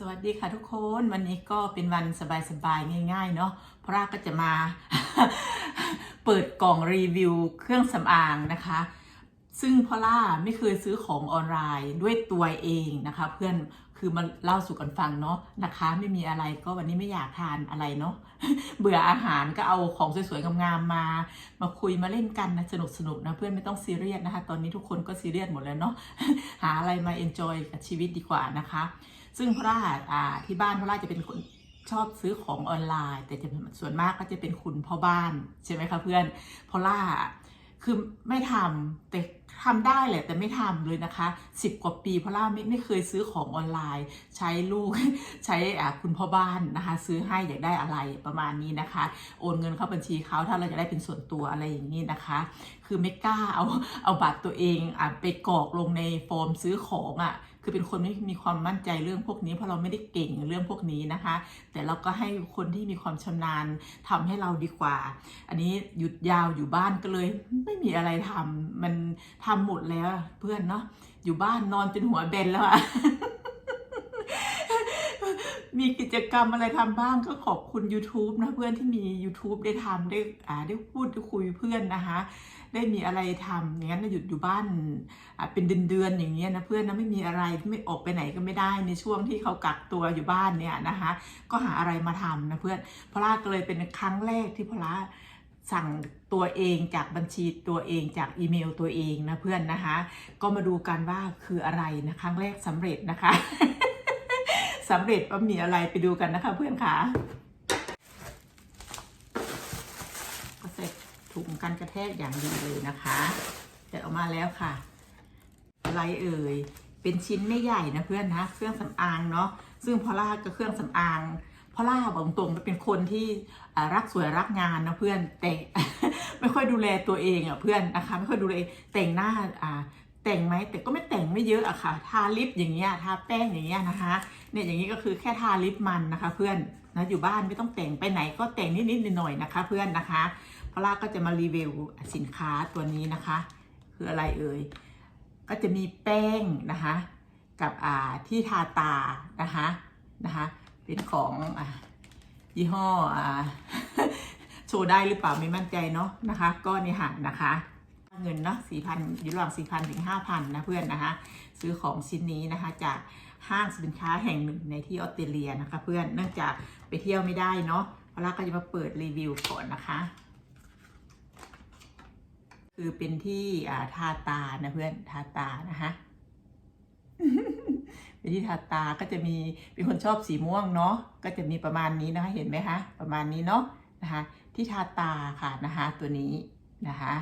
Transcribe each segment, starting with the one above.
สวัสดีค่ะทุกคนวันนี้ก็เป็นวันสบายๆง่าย ๆ เนาะพราก็จะมา เปิดกล่องรีวิวเครื่องสำอางนะคะ ซึ่งพอล่าไม่เคยซื้อของออนไลน์ด้วยตัวเองนะคะ เพื่อนคือมาเล่าสู่กันฟังเนาะนะคะ ไม่มีอะไรก็วันนี้ไม่อยากทานอะไรเนาะเบื่ออาหารก็เอาของสวยๆงามๆมา มาคุยมาเล่นกันนะสนุกๆนะเพื่อนไม่ต้องซีเรียสนะคะ ตอนนี้ทุกคนก็ซีเรียสหมดแล้วเนาะหาอะไรมาเอนจอยกับชีวิตดีกว่านะคะ ซึ่งพระราชอ่าที่บ้านพระราชจะเป็นคนชอบซื้อของออนไลน์ แต่จะส่วนมากก็จะเป็นคุณพ่อบ้านใช่ไหมคะเพื่อนพอล่าคือไม่ทำแต่ทำได้แหละแต่ไม่ทำเลยนะคะสิบกว่าปีพอล่าไม่ไม่เคยซื้อของออนไลน์ ใช้ลูกใช้อ่าคุณพ่อบ้านนะคะ ซื้อให้อยากได้อะไรประมาณนี้นะคะ โอนเงินเข้าบัญชีเขาถ้าเราจะได้เป็นส่วนตัวอะไรอย่างนี้นะคะ คือไม่กล้าเอาเอาบัตรตัวเองอะไปกรอกลงในฟอร์มซื้อของอะ คือเป็นคนไม่มีความมั่นใจเรื่องพวกนี้ เพราะเราไม่ได้เก่งเรื่องพวกนี้นะคะ แต่เราก็ให้คนที่มีความชำนาญทำให้เราดีกว่า อันนี้หยุดยาวอยู่บ้านก็เลย ไม่มีอะไรทำมันทำหมดแล้วเพื่อนเนาะอยู่บ้านนอนจนหัวเบนแล้วอะ มีกิจกรรมอะไรทำบ้างก็ขอบคุณ YouTube นะเพื่อนที่มี YouTube ได้ทำได้อ่าได้พูดได้คุยเพื่อนนะคะ ได้มีอะไรทำอย่างนั้นหยุดอยู่บ้านอะเป็นเดือนๆอย่างเงี้ยนะเพื่อนนะไม่มีอะไรไม่ออกไปไหนก็ไม่ได้ในช่วงที่เขากักตัวอยู่บ้านเนี่ยนะคะ ก็หาอะไรมาทำนะเพื่อนพลาก็เลยเป็นครั้งแรกที่พลาสั่งตัวเองจากบัญชีตัวเองจากอีเมลตัวเองนะเพื่อนนะคะ ก็มาดูกันว่าคืออะไรนะครั้งแรกสำเร็จนะคะ สำเร็จว่ามีอะไรไปดูกันนะคะเพื่อนค่ะก็ใส่ถุงกันกระแทกอย่างดีเลยนะคะเดี๋ยวออกมาแล้วค่ะ อะไรเอ่ยเป็นชิ้นไม่ใหญ่นะเพื่อนนะเครื่องสำอางเนาะซึ่งพอล่าก็เครื่องสำอางพอล่าบอกตรงๆเป็นคนที่รักสวยรักงานนะเพื่อนแต่ไม่ค่อยดูแลตัวเองอะเพื่อนนะคะ ไม่ค่อยดูแลแต่งหน้าอ่า แต่งไหมแต่ก็ไม่แต่งไม่เยอะอะค่ะ ทาลิปอย่างเงี้ยทาแป้งอย่างเงี้ยนะคะเนี่ยอย่างนี้ก็คือแค่ทาลิปมันนะคะ เพื่อนนะอยู่บ้านไม่ต้องแต่งไปไหนก็แต่งนิดๆหน่อยๆนะคะ เพื่อนนะคะพอล่าก็จะมารีวิวสินค้าตัวนี้นะคะ คืออะไรเอ่ยก็จะมีแป้งนะคะ กับอ่าที่ทาตานะคะนะคะ เป็นของอ่ายี่ห้ออ่าโชว์ได้หรือเปล่าไม่มั่นใจเนาะนะคะ ก็นี่ค่ะนะคะ เงินเนาะสี่พันอยู่ระหว่างสี่พันถึงห้าพันนะเพื่อนนะคะ ซื้อของชิ้นนี้นะคะจากห้างสินค้าแห่งหนึ่งในที่ออสเตรเลียนะคะ เพื่อนเนื่องจากไปเที่ยวไม่ได้เนาะพอลาก็จะมาเปิดรีวิวก่อนนะคะ คือเป็นที่อ่าทาตานะเพื่อนทาตานะคะเป็นที่ทาตาก็จะมีเป็นคนชอบสีม่วงเนาะก็จะมีประมาณนี้นะคะเห็นไหมคะประมาณนี้เนาะนะคะ ที่ทาตาค่ะนะคะตัวนี้นะคะ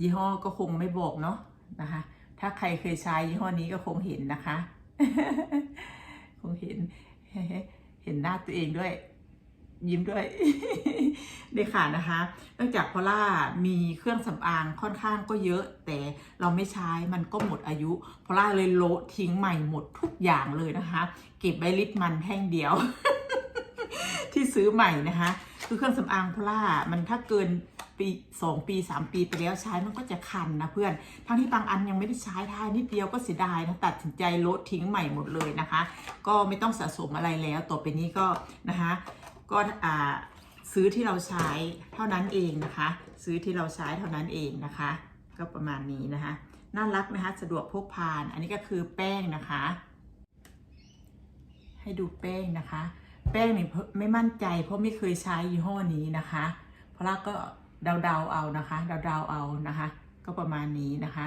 ยี่ห้อก็คงไม่บอกเนาะนะคะ ถ้าใครเคยใช้ยี่ห้อนี้ก็คงเห็นนะคะ คงเห็น เห็นหน้าตัวเองด้วย ยิ้มด้วยนี่ค่ะนะคะเนื่องจากพอล่ามีเครื่องสำอางค่อนข้างก็เยอะ แต่เราไม่ใช้มันก็หมดอายุพอล่าเลยโละทิ้งใหม่หมดทุกอย่างเลยนะคะ เก็บไว้ลิตมันแท่งเดียว ที่ซื้อใหม่นะคะ คือเครื่องสำอางพอล่ามันถ้าเกิน ปีสองปีสามปีไปแล้วใช้มันก็จะคันนะเพื่อน ทั้งที่บางอันยังไม่ได้ใช้ทายนิดเดียวก็เสียดายนะตัดสินใจลดทิ้งใหม่หมดเลยนะคะ ก็ไม่ต้องสะสมอะไรแล้วต่อไปนี้ก็นะคะก็อ่าซื้อที่เราใช้เท่านั้นเองนะคะ ซื้อที่เราใช้เท่านั้นเองนะคะ ก็ประมาณนี้นะคะน่ารักนะคะสะดวกพกพาอันนี้ก็คือแป้งนะคะ ให้ดูแป้งนะคะ แป้งนี่ไม่มั่นใจเพราะไม่เคยใช้ยี่ห้อนี้นะคะ เพราะเราก็ เดาๆเอานะคะเดาๆเอานะคะ ก็ประมาณนี้นะคะ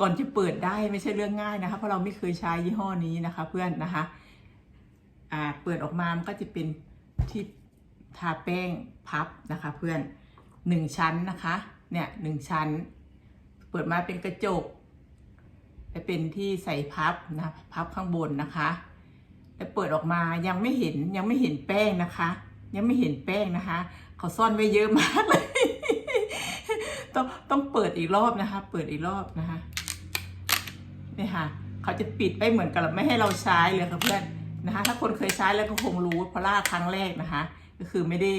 ก่อนจะเปิดได้ไม่ใช่เรื่องง่ายนะคะ เพราะเราไม่เคยใช้ยี่ห้อนี้นะคะ เพื่อนนะคะอ่าเปิดออกมามันก็จะเป็นที่ทาแป้งพับนะคะ เพื่อนหนึ่งชั้นนะคะเนี่ยหนึ่งชั้น เปิดมาเป็นกระจกและเป็นที่ใส่พับนะพับข้างบนนะคะแล้วเปิดออกมายังไม่เห็นยังไม่เห็นแป้งนะคะ ยังไม่เห็นแป้งนะคะ เขาซ่อนไว้เยอะมากเลย ต้องต้องเปิดอีกรอบนะคะ เปิดอีกรอบนะคะนี่ค่ะ เขาจะปิดไว้เหมือนกับไม่ให้เราใช้เลยค่ะเพื่อนนะคะ ถ้าคนเคยใช้แล้วก็คงรู้เพราะล่าครั้งแรกนะคะ ก็คือไม่ได้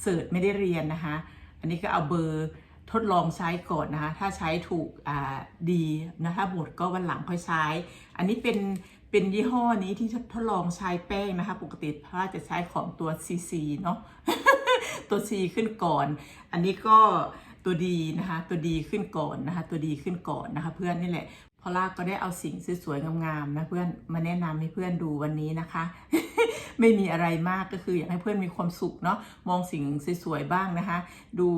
เสิร์ชไม่ได้เรียนนะคะ อันนี้ก็เอาเบอร์ทดลองใช้ก่อนนะคะ ถ้าใช้ถูกอ่าดีนะถ้าหมดก็วันหลังค่อยใช้ อันนี้เป็น เป็นยี่ห้อนี้ที่ทดลองใช้แป้งนะคะ ปกติพระจะใช้ของตัว CC เนาะตัว C ขึ้นก่อน อันนี้ก็ตัวดีนะคะ ตัวดีขึ้นก่อนนะคะ ตัวดีขึ้นก่อนนะคะ เพื่อนนี่แหละพอลาก็ได้เอาสิ่งสวยๆงามๆนะเพื่อนมาแนะนำให้เพื่อนดูวันนี้นะคะ ไม่มีอะไรมากก็คืออยากให้เพื่อนมีความสุขเนาะมองสิ่งสวยๆบ้างนะคะ ดู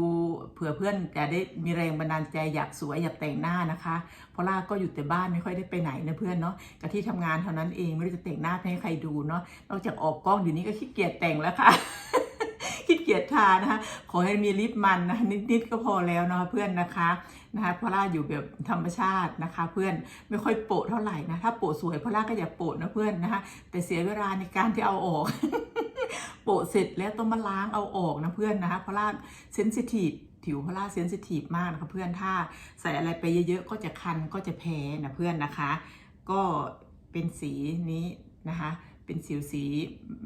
เผื่อเพื่อนจะได้มีแรงบันดาลใจอยากสวยอยากแต่งหน้านะคะเพราะล่าก็อยู่แต่บ้านไม่ค่อยได้ไปไหนนะเพื่อนเนาะกับที่ทำงานเท่านั้นเองไม่ได้จะแต่งหน้าให้ใครดูเนาะนอกจากออกกล้องเดี๋ยวนี้ก็ขี้เกียจแต่งแล้วค่ะานะคะขอให้มีลิปมันนะนิดๆก็พอแล้วนะคะเพื่อนนะคะนะคะพราะล่าอยู่แบบธรรมชาตินะคะ เพื่อนไม่ค่อยโปะเท่าไหร่นะถ้าโปะสวยพราะล่าก็อย่าโปะนะเพื่อนนะคะแต่เสียเวลาในการที่เอาออกโปะเสร็จแล้วต้องมาล้างเอาออกนะเพื่อนนะคะพราะล่าเซนซิทีฟผิวพราะล่าเซนซิทีฟมากนะคะเพื่อนถ้าใส่อะไรไปเยอะๆก็จะคันก็จะแพ้นะเพื่อนนะคะ ก็เป็นสีนี้นะคะ เป็นสิวสี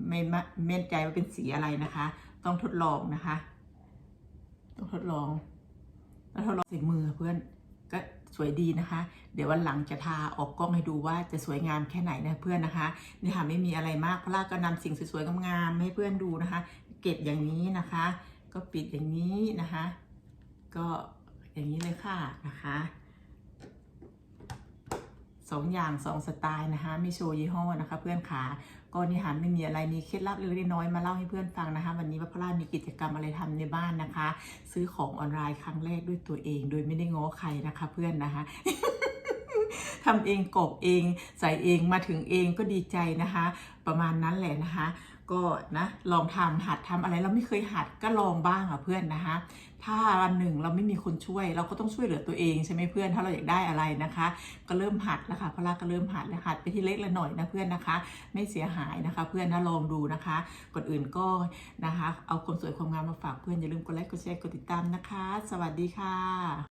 ไม่มะไม่นใจว่าเป็นสีอะไรนะคะ ต้องทดลองนะคะ ต้องทดลอง แล้วทดลองส่มือเพื่อนก็สวยดีนะคะ เดี๋ยววันหลังจะทาออกกล้องให้ดูว่าจะสวยงามแค่ไหนนะเพื่อนนะคะนี่ค่ะไม่มีอะไรมากเพราะล่าก็นำสิ่งสวยๆงามๆให้เพื่อนดูนะคะ เก็บอย่างนี้นะคะ ก็ปิดอย่างนี้นะคะ ก็อย่างนี้เลยค่ะนะคะ สองอย่างสองสไตล์นะคะไม่โชว์ยี่ห้อนะคะเพื่อนขาก็นี่หาไม่มีอะไรมีเคล็ดลับเล็กน้อยมาเล่าให้เพื่อนฟังนะคะ วันนี้ว่าพระรามีกิจกรรมอะไรทำในบ้านนะคะ ซื้อของออนไลน์ครั้งแรกด้วยตัวเอง โดยไม่ได้ง้อใครนะคะเพื่อนนะคะทำเองกอบเองใส่เองมาถึงเองก็ดีใจนะคะ ประมาณนั้นแหละนะคะ ก็นะลองทำหัดทำอะไรเราไม่เคยหัดก็ลองบ้างอะเพื่อนนะคะถ้าวันหนึ่งเราไม่มีคนช่วย เราก็ต้องช่วยเหลือตัวเองใช่ไหมเพื่อนถ้าเราอยากได้อะไรนะคะ ก็เริ่มหัดแล้วค่ะพอลาก็เริ่มหัดแล้วหัดไปที่เล็กละหน่อยนะเพื่อนนะคะ ไม่เสียหายนะคะ เพื่อนนะลองดูนะคะ ก่อนอื่นก็นะคะ เอาความสวยความงามมาฝากเพื่อนอย่าลืมกดไลค์กดแชร์กดติดตามนะคะ สวัสดีค่ะ